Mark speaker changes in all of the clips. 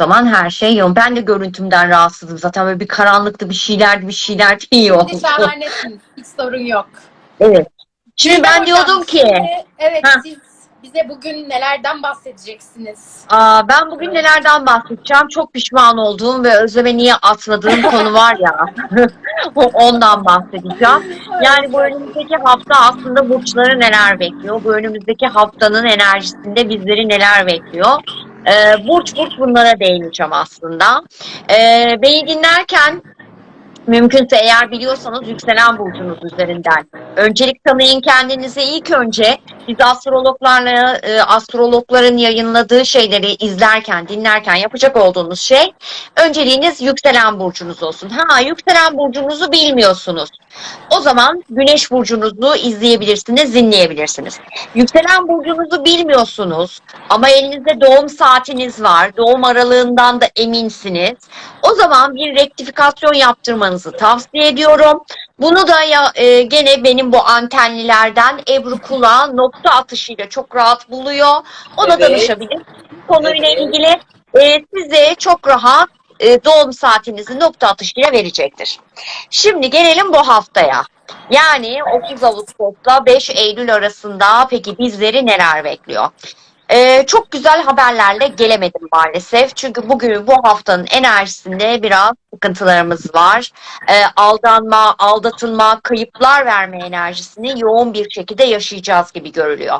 Speaker 1: zaman her şey yoğun. Ben de görüntümden rahatsızım zaten böyle bir karanlıkta bir şeylerdi bir şeyler iyi oldu.
Speaker 2: Siz şahanesiniz. Hiç sorun yok.
Speaker 1: Evet. Şimdi ben
Speaker 2: Hocam,
Speaker 1: diyordum ki
Speaker 2: şimdi- evet
Speaker 1: Ha.
Speaker 2: siz bize bugün nelerden bahsedeceksiniz?
Speaker 1: aa, ben bugün nelerden bahsedeceğim? Çok pişman olduğum ve özleme niye atmadığım konu var ya. Ondan bahsedeceğim. Yani bu önümüzdeki hafta aslında burçları neler bekliyor? Bu önümüzdeki haftanın enerjisinde bizleri neler bekliyor? Ee, burç burç bunlara değineceğim aslında. Ee, beni dinlerken mümkünse eğer biliyorsanız yükselen burcunuz üzerinden. Öncelik tanıyın kendinize ilk önce biz astrologlarla e, astrologların yayınladığı şeyleri izlerken, dinlerken yapacak olduğunuz şey önceliğiniz yükselen burcunuz olsun. Ha yükselen burcunuzu bilmiyorsunuz. O zaman güneş burcunuzu izleyebilirsiniz, dinleyebilirsiniz. Yükselen burcunuzu bilmiyorsunuz ama elinizde doğum saatiniz var. Doğum aralığından da eminsiniz. O zaman bir rektifikasyon yaptırmanızı tavsiye ediyorum. Bunu da ya, e, gene benim bu antenlilerden Ebru Kula nokta atışıyla çok rahat buluyor. Ona
Speaker 2: Evet.
Speaker 1: danışabilir. Konuyla
Speaker 2: Evet.
Speaker 1: ilgili e, size çok rahat e, doğum saatinizi nokta atışıyla verecektir. Şimdi gelelim bu haftaya. Yani 30 Ağustos'la 5 Eylül arasında peki bizleri neler bekliyor? Ee, çok güzel haberlerle gelemedim maalesef. Çünkü bugün bu haftanın enerjisinde biraz sıkıntılarımız var. Ee, aldanma, aldatılma, kayıplar verme enerjisini yoğun bir şekilde yaşayacağız gibi görülüyor.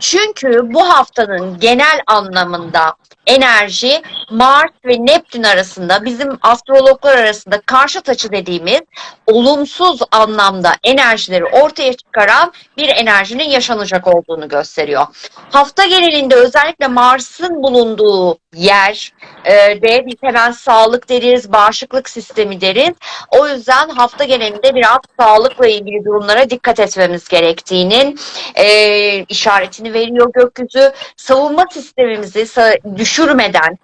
Speaker 1: Çünkü bu haftanın genel anlamında enerji Mars ve Neptün arasında bizim astrologlar arasında karşıt açı dediğimiz olumsuz anlamda enerjileri ortaya çıkaran bir enerjinin yaşanacak olduğunu gösteriyor. Hafta genelinde özellikle Mars'ın bulunduğu yer e, biz hemen sağlık deriz, bağışıklık sistemi deriz. O yüzden hafta genelinde biraz sağlıkla ilgili durumlara dikkat etmemiz gerektiğinin e, işaretini veriyor gökyüzü. Savunma sistemimizi düşürmeden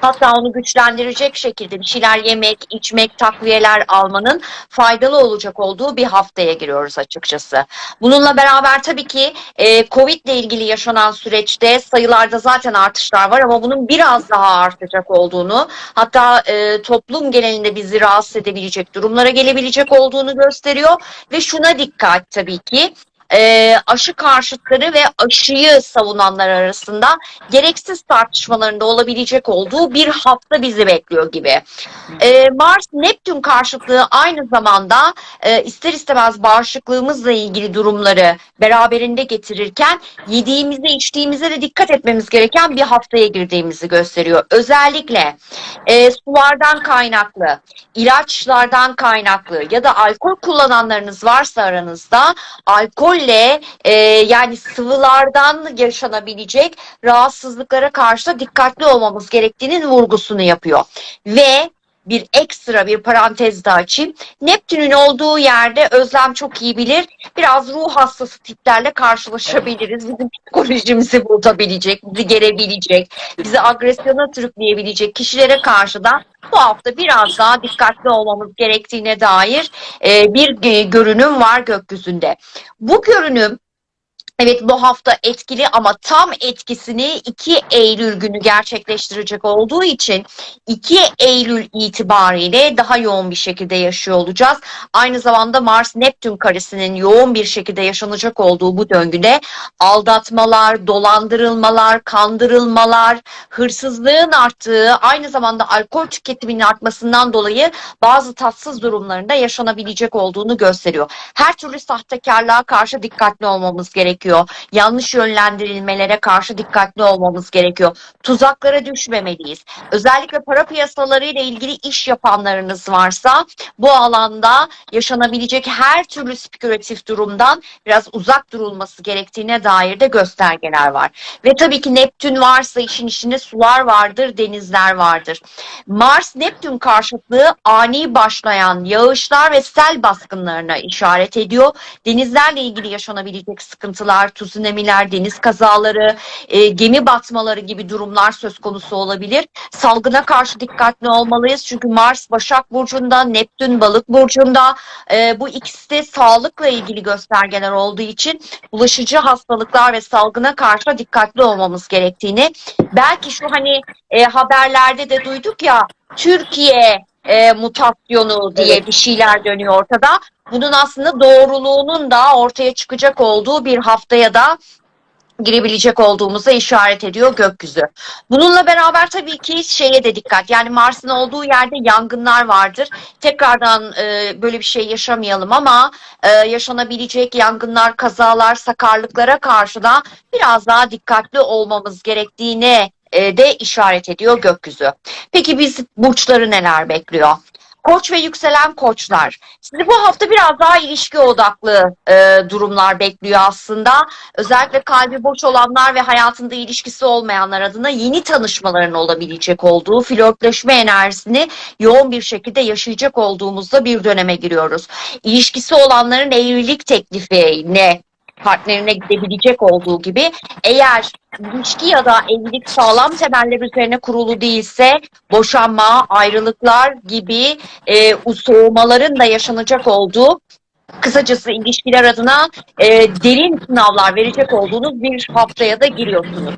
Speaker 1: Hatta onu güçlendirecek şekilde bir şeyler yemek, içmek, takviyeler almanın faydalı olacak olduğu bir haftaya giriyoruz açıkçası. Bununla beraber tabii ki e, Covid ile ilgili yaşanan süreçte sayılarda zaten artışlar var ama bunun biraz daha artacak olduğunu hatta e, toplum genelinde bizi rahatsız edebilecek durumlara gelebilecek olduğunu gösteriyor ve şuna dikkat tabii ki e, aşı karşıtları ve aşıyı savunanlar arasında gereksiz tartışmalarında olabilecek olduğu bir hafta bizi bekliyor gibi. E, Mars Neptün karşıtlığı aynı zamanda e, ister istemez bağışıklığımızla ilgili durumları beraberinde getirirken yediğimize içtiğimize de dikkat etmemiz gereken bir haftaya girdiğimizi gösteriyor. Özellikle e, sulardan kaynaklı, ilaçlardan kaynaklı ya da alkol kullananlarınız varsa aranızda alkolle e, yani sıvılardan yaşanabilecek rahatsızlıklara karşı da dikkatli olmamız gerektiğinin vurgusunu yapıyor. Ve bir ekstra bir parantez de açayım. Neptün'ün olduğu yerde Özlem çok iyi bilir. Biraz ruh hastası tiplerle karşılaşabiliriz. Bizim psikolojimizi bozabilecek, bizi gerebilecek, bizi agresyona sürükleyebilecek kişilere karşı da bu hafta biraz daha dikkatli olmamız gerektiğine dair e, bir e, görünüm var gökyüzünde. Bu görünüm Evet bu hafta etkili ama tam etkisini 2 Eylül günü gerçekleştirecek olduğu için 2 Eylül itibariyle daha yoğun bir şekilde yaşıyor olacağız. Aynı zamanda Mars Neptün karesinin yoğun bir şekilde yaşanacak olduğu bu döngüde aldatmalar, dolandırılmalar, kandırılmalar, hırsızlığın arttığı, aynı zamanda alkol tüketiminin artmasından dolayı bazı tatsız durumlarında yaşanabilecek olduğunu gösteriyor. Her türlü sahtekarlığa karşı dikkatli olmamız gerekiyor. Yanlış yönlendirilmelere karşı dikkatli olmamız gerekiyor. Tuzaklara düşmemeliyiz. Özellikle para piyasaları ile ilgili iş yapanlarınız varsa bu alanda yaşanabilecek her türlü spekülatif durumdan biraz uzak durulması gerektiğine dair de göstergeler var. Ve tabii ki Neptün varsa işin içinde sular vardır, denizler vardır. Mars Neptün karşıtlığı ani başlayan yağışlar ve sel baskınlarına işaret ediyor. Denizlerle ilgili yaşanabilecek sıkıntılar dalgalar, tsunamiler, deniz kazaları, e, gemi batmaları gibi durumlar söz konusu olabilir. Salgına karşı dikkatli olmalıyız çünkü Mars Başak Burcu'nda, Neptün Balık Burcu'nda e, bu ikisi de sağlıkla ilgili göstergeler olduğu için bulaşıcı hastalıklar ve salgına karşı dikkatli olmamız gerektiğini belki şu hani e, haberlerde de duyduk ya Türkiye e, mutasyonu diye bir şeyler dönüyor ortada. Bunun aslında doğruluğunun da ortaya çıkacak olduğu bir haftaya da girebilecek olduğumuza işaret ediyor gökyüzü. Bununla beraber tabii ki şeye de dikkat. Yani Mars'ın olduğu yerde yangınlar vardır. Tekrardan e, böyle bir şey yaşamayalım ama e, yaşanabilecek yangınlar, kazalar, sakarlıklara karşı da biraz daha dikkatli olmamız gerektiğine e, de işaret ediyor gökyüzü. Peki biz burçları neler bekliyor? Koç ve yükselen koçlar. Sizi bu hafta biraz daha ilişki odaklı e, durumlar bekliyor aslında. Özellikle kalbi boş olanlar ve hayatında ilişkisi olmayanlar adına yeni tanışmaların olabilecek olduğu flörtleşme enerjisini yoğun bir şekilde yaşayacak olduğumuzda bir döneme giriyoruz. İlişkisi olanların evlilik teklifine partnerine gidebilecek olduğu gibi eğer ilişki ya da evlilik sağlam temeller üzerine kurulu değilse boşanma, ayrılıklar gibi e, soğumaların da yaşanacak olduğu kısacası ilişkiler adına e, derin sınavlar verecek olduğunuz bir haftaya da giriyorsunuz.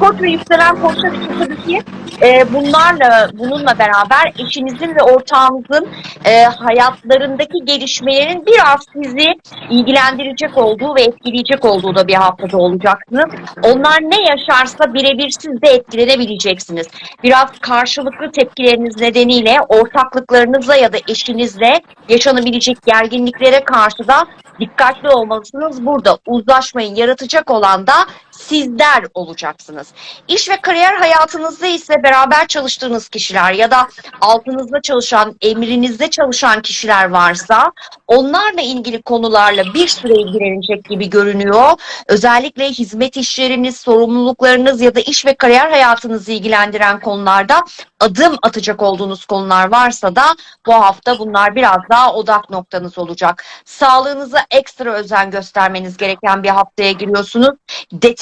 Speaker 1: Koç ve yükselen koçlar için tabii ki e, bunlarla bununla beraber eşinizin ve ortağınızın e, hayatlarındaki gelişmelerin biraz sizi ilgilendirecek olduğu ve etkileyecek olduğu da bir haftada olacaksınız. Onlar ne yaşarsa birebir siz de etkilenebileceksiniz. Biraz karşılıklı tepkileriniz nedeniyle ortaklıklarınızla ya da eşinizle yaşanabilecek gerginliklere karşı da dikkatli olmalısınız. Burada uzlaşmayı yaratacak olan da sizler olacaksınız. İş ve kariyer hayatınızda ise beraber çalıştığınız kişiler ya da altınızda çalışan, emrinizde çalışan kişiler varsa onlarla ilgili konularla bir süre ilgilenecek gibi görünüyor. Özellikle hizmet işleriniz, sorumluluklarınız ya da iş ve kariyer hayatınızı ilgilendiren konularda adım atacak olduğunuz konular varsa da bu hafta bunlar biraz daha odak noktanız olacak. Sağlığınıza ekstra özen göstermeniz gereken bir haftaya giriyorsunuz.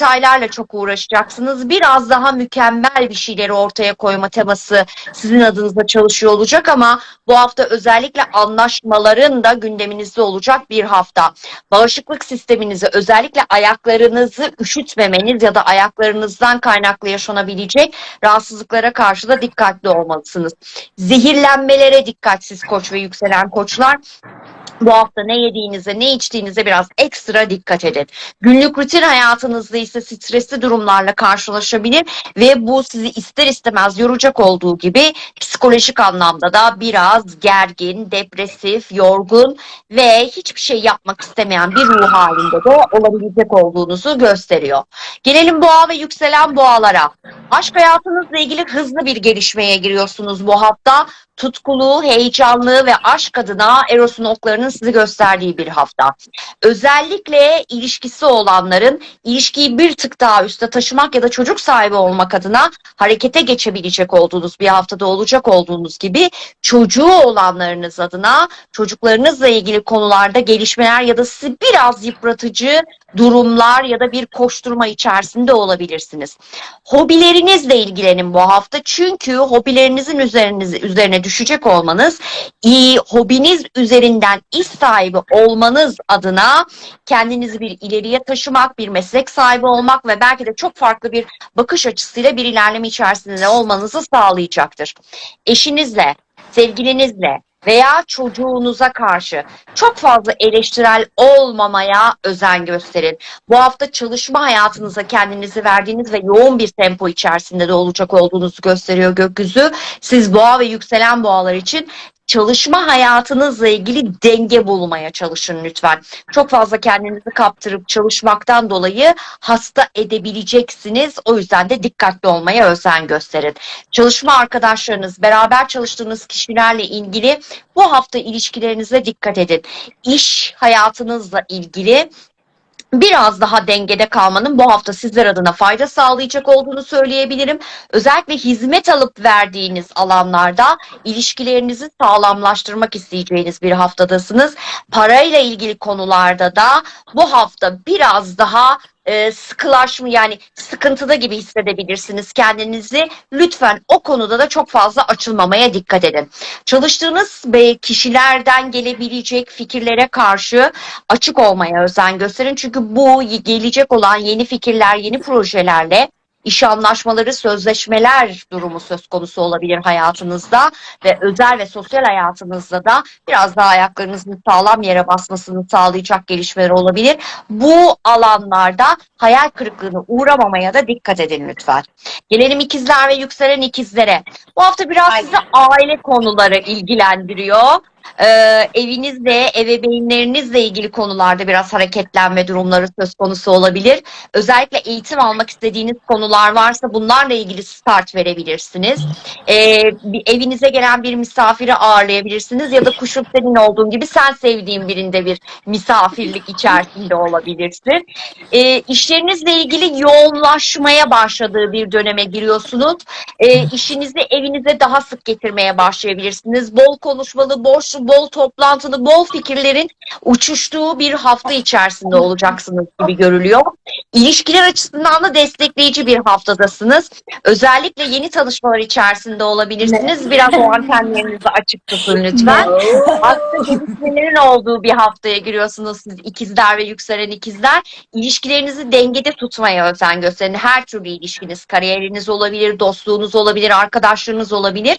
Speaker 1: Detaylarla çok uğraşacaksınız. Biraz daha mükemmel bir şeyleri ortaya koyma teması sizin adınıza çalışıyor olacak ama bu hafta özellikle anlaşmaların da gündeminizde olacak bir hafta. Bağışıklık sisteminizi özellikle ayaklarınızı üşütmemeniz ya da ayaklarınızdan kaynaklı yaşanabilecek rahatsızlıklara karşı da dikkatli olmalısınız. Zehirlenmelere dikkatsiz koç ve yükselen koçlar bu hafta ne yediğinize, ne içtiğinize biraz ekstra dikkat edin. Günlük rutin hayatınızda ise stresli durumlarla karşılaşabilir ve bu sizi ister istemez yoracak olduğu gibi psikolojik anlamda da biraz gergin, depresif, yorgun ve hiçbir şey yapmak istemeyen bir ruh halinde de olabilecek olduğunuzu gösteriyor. Gelelim boğa ve yükselen boğalara. Aşk hayatınızla ilgili hızlı bir gelişmeye giriyorsunuz bu hafta tutkulu, heyecanlı ve aşk adına Eros'un oklarının sizi gösterdiği bir hafta. Özellikle ilişkisi olanların ilişkiyi bir tık daha üste taşımak ya da çocuk sahibi olmak adına harekete geçebilecek olduğunuz bir haftada olacak olduğunuz gibi çocuğu olanlarınız adına çocuklarınızla ilgili konularda gelişmeler ya da sizi biraz yıpratıcı durumlar ya da bir koşturma içerisinde olabilirsiniz. Hobilerinizle ilgilenin bu hafta çünkü hobilerinizin üzeriniz, üzerine düşecek olmanız, iyi hobiniz üzerinden iş sahibi olmanız adına kendinizi bir ileriye taşımak, bir meslek sahibi olmak ve belki de çok farklı bir bakış açısıyla bir ilerleme içerisinde olmanızı sağlayacaktır. Eşinizle, sevgilinizle, veya çocuğunuza karşı çok fazla eleştirel olmamaya özen gösterin. Bu hafta çalışma hayatınıza kendinizi verdiğiniz ve yoğun bir tempo içerisinde de olacak olduğunuzu gösteriyor gökyüzü. Siz boğa ve yükselen boğalar için çalışma hayatınızla ilgili denge bulmaya çalışın lütfen. Çok fazla kendinizi kaptırıp çalışmaktan dolayı hasta edebileceksiniz. O yüzden de dikkatli olmaya özen gösterin. Çalışma arkadaşlarınız, beraber çalıştığınız kişilerle ilgili bu hafta ilişkilerinize dikkat edin. İş hayatınızla ilgili biraz daha dengede kalmanın bu hafta sizler adına fayda sağlayacak olduğunu söyleyebilirim. Özellikle hizmet alıp verdiğiniz alanlarda ilişkilerinizi sağlamlaştırmak isteyeceğiniz bir haftadasınız. Parayla ilgili konularda da bu hafta biraz daha e, sıkılaşma yani sıkıntıda gibi hissedebilirsiniz kendinizi. Lütfen o konuda da çok fazla açılmamaya dikkat edin. Çalıştığınız kişilerden gelebilecek fikirlere karşı açık olmaya özen gösterin. Çünkü bu gelecek olan yeni fikirler, yeni projelerle iş anlaşmaları, sözleşmeler durumu söz konusu olabilir hayatınızda ve özel ve sosyal hayatınızda da biraz daha ayaklarınızın sağlam yere basmasını sağlayacak gelişmeler olabilir. Bu alanlarda hayal kırıklığına uğramamaya da dikkat edin lütfen. Gelelim ikizler ve yükselen ikizlere. Bu hafta biraz
Speaker 2: Aynen.
Speaker 1: sizi aile konuları ilgilendiriyor. Ee, evinizle, ebeveynlerinizle ilgili konularda biraz hareketlenme durumları söz konusu olabilir. Özellikle eğitim almak istediğiniz konular varsa bunlarla ilgili start verebilirsiniz. Bir evinize gelen bir misafiri ağırlayabilirsiniz ya da kuşun senin olduğun gibi sen sevdiğin birinde bir misafirlik içerisinde olabilirsin. Ee, işlerinizle ilgili yoğunlaşmaya başladığı bir döneme giriyorsunuz. Ee, işinizi evinize daha sık getirmeye başlayabilirsiniz. Bol konuşmalı, bol, bol toplantılı, bol fikirlerin uçuştuğu bir hafta içerisinde olacaksınız gibi görülüyor. İlişkiler açısından da destekleyici bir haftadasınız. Özellikle yeni tanışmalar içerisinde olabilirsiniz. Biraz o antenlerinizi açık tutun lütfen. Aslında gelişmelerin olduğu bir haftaya giriyorsunuz siz ikizler ve yükselen ikizler. İlişkilerinizi dengede tutmaya özen gösterin. Her türlü ilişkiniz, kariyeriniz olabilir, dostluğunuz olabilir, arkadaşlığınız olabilir.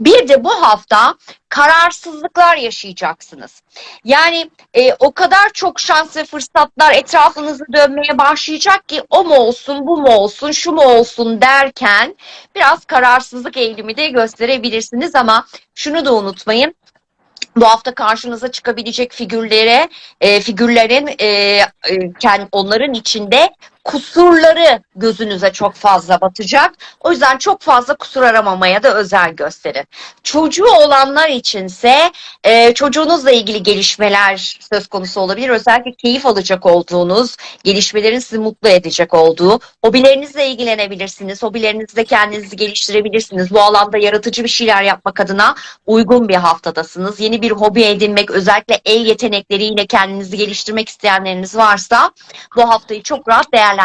Speaker 1: Bir de bu hafta kararsızlıklar yaşayacaksınız. Yani e, o kadar çok şans ve fırsatlar etrafınızı dönmeye başlayacak ki o mu olsun, bu mu olsun, şu mu olsun derken biraz kararsızlık eğilimi de gösterebilirsiniz ama şunu da unutmayın bu hafta karşınıza çıkabilecek figürlere, e, figürlerin e, e, onların içinde kusurları gözünüze çok fazla batacak. O yüzden çok fazla kusur aramamaya da özen gösterin. Çocuğu olanlar içinse e, çocuğunuzla ilgili gelişmeler söz konusu olabilir. Özellikle keyif alacak olduğunuz, gelişmelerin sizi mutlu edecek olduğu, hobilerinizle ilgilenebilirsiniz. Hobilerinizde kendinizi geliştirebilirsiniz. Bu alanda yaratıcı bir şeyler yapmak adına uygun bir haftadasınız. Yeni bir hobi edinmek, özellikle el yetenekleriyle kendinizi geliştirmek isteyenleriniz varsa bu haftayı çok rahat değerlendirebilirsiniz.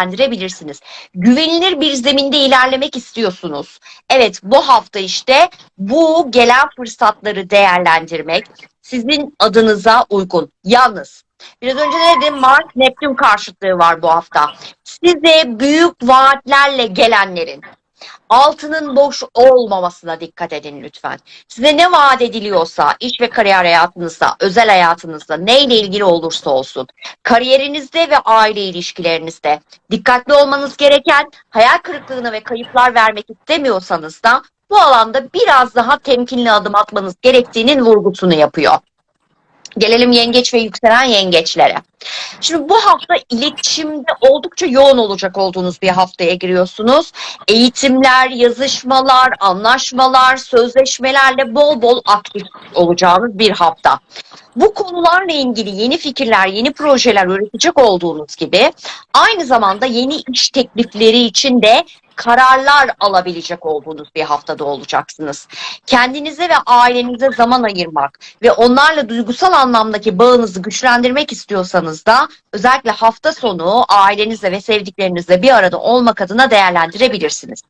Speaker 1: Güvenilir bir zeminde ilerlemek istiyorsunuz. Evet bu hafta işte bu gelen fırsatları değerlendirmek sizin adınıza uygun. Yalnız biraz önce ne dedim Mars Neptün karşıtlığı var bu hafta. Size büyük vaatlerle gelenlerin altının boş olmamasına dikkat edin lütfen. Size ne vaat ediliyorsa iş ve kariyer hayatınızda, özel hayatınızda neyle ilgili olursa olsun kariyerinizde ve aile ilişkilerinizde dikkatli olmanız gereken hayal kırıklığına ve kayıplar vermek istemiyorsanız da bu alanda biraz daha temkinli adım atmanız gerektiğinin vurgusunu yapıyor. Gelelim yengeç ve yükselen yengeçlere. Şimdi bu hafta iletişimde oldukça yoğun olacak olduğunuz bir haftaya giriyorsunuz. Eğitimler, yazışmalar, anlaşmalar, sözleşmelerle bol bol aktif olacağınız bir hafta. Bu konularla ilgili yeni fikirler, yeni projeler üretecek olduğunuz gibi aynı zamanda yeni iş teklifleri için de kararlar alabilecek olduğunuz bir haftada olacaksınız. Kendinize ve ailenize zaman ayırmak ve onlarla duygusal anlamdaki bağınızı güçlendirmek istiyorsanız da özellikle hafta sonu ailenizle ve sevdiklerinizle bir arada olmak adına değerlendirebilirsiniz.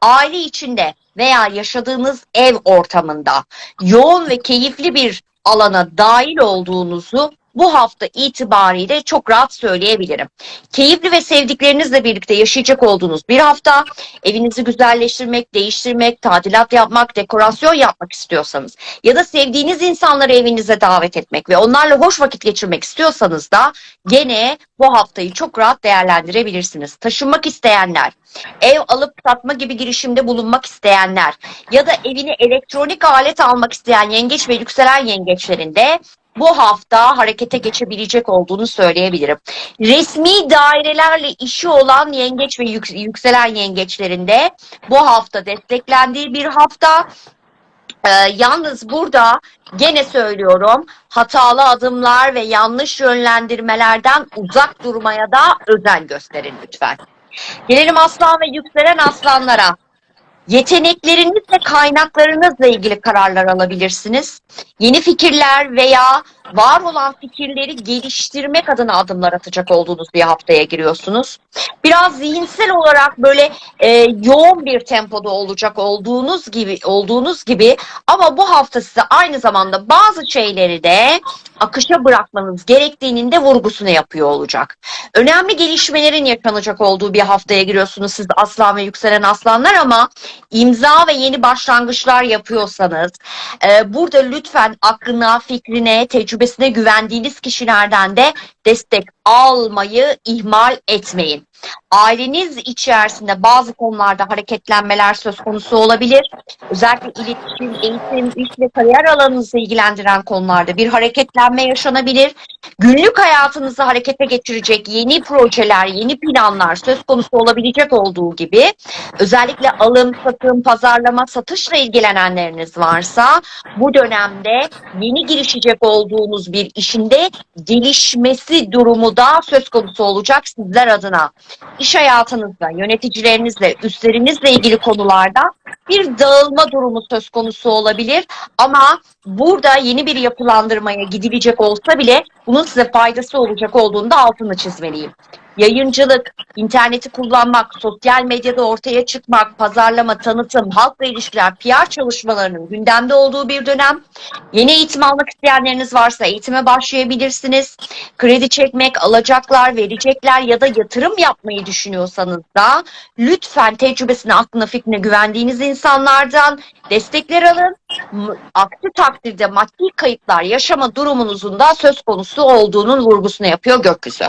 Speaker 1: Aile içinde veya yaşadığınız ev ortamında yoğun ve keyifli bir alana dahil olduğunuzu bu hafta itibariyle çok rahat söyleyebilirim. Keyifli ve sevdiklerinizle birlikte yaşayacak olduğunuz bir hafta evinizi güzelleştirmek, değiştirmek, tadilat yapmak, dekorasyon yapmak istiyorsanız ya da sevdiğiniz insanları evinize davet etmek ve onlarla hoş vakit geçirmek istiyorsanız da gene bu haftayı çok rahat değerlendirebilirsiniz. Taşınmak isteyenler, ev alıp satma gibi girişimde bulunmak isteyenler ya da evine elektronik alet almak isteyen yengeç ve yükselen yengeçlerin de bu hafta harekete geçebilecek olduğunu söyleyebilirim. Resmi dairelerle işi olan yengeç ve yük- yükselen yengeçlerin de bu hafta desteklendiği bir hafta Ee, yalnız burada gene söylüyorum hatalı adımlar ve yanlış yönlendirmelerden uzak durmaya da özen gösterin lütfen. Gelelim aslan ve yükselen aslanlara. Yetenekleriniz ve kaynaklarınızla ilgili kararlar alabilirsiniz. Yeni fikirler veya var olan fikirleri geliştirmek adına adımlar atacak olduğunuz bir haftaya giriyorsunuz. Biraz zihinsel olarak böyle e, yoğun bir tempoda olacak olduğunuz gibi olduğunuz gibi ama bu hafta size aynı zamanda bazı şeyleri de akışa bırakmanız gerektiğinin de vurgusunu yapıyor olacak. Önemli gelişmelerin yaşanacak olduğu bir haftaya giriyorsunuz siz aslan ve yükselen aslanlar ama imza ve yeni başlangıçlar yapıyorsanız e, burada lütfen aklına, fikrine, tecrübesine güvendiğiniz kişilerden de destek almayı ihmal etmeyin. Aileniz içerisinde bazı konularda hareketlenmeler söz konusu olabilir. Özellikle iletişim, eğitim, iş ve kariyer alanınızı ilgilendiren konularda bir hareketlenme yaşanabilir. Günlük hayatınızı harekete geçirecek yeni projeler, yeni planlar söz konusu olabilecek olduğu gibi özellikle alım, satım, pazarlama, satışla ilgilenenleriniz varsa bu dönemde yeni girişecek olduğunuz bir işinde gelişmesi durumu da söz konusu olacak sizler adına. İş hayatınızda, yöneticilerinizle, üstlerinizle ilgili konularda bir dağılma durumu söz konusu olabilir ama burada yeni bir yapılandırmaya gidilecek olsa bile bunun size faydası olacak olduğunu da altını çizmeliyim. Yayıncılık, interneti kullanmak, sosyal medyada ortaya çıkmak, pazarlama, tanıtım, halkla ilişkiler, PR çalışmalarının gündemde olduğu bir dönem. Yeni eğitim almak isteyenleriniz varsa eğitime başlayabilirsiniz. Kredi çekmek, alacaklar, verecekler ya da yatırım yapmayı düşünüyorsanız da lütfen tecrübesine, aklına, fikrine güvendiğiniz insanlardan destekler alın. Aksi takdirde maddi kayıplar yaşama durumunuzun da söz konusu olduğunun vurgusunu yapıyor gökyüzü.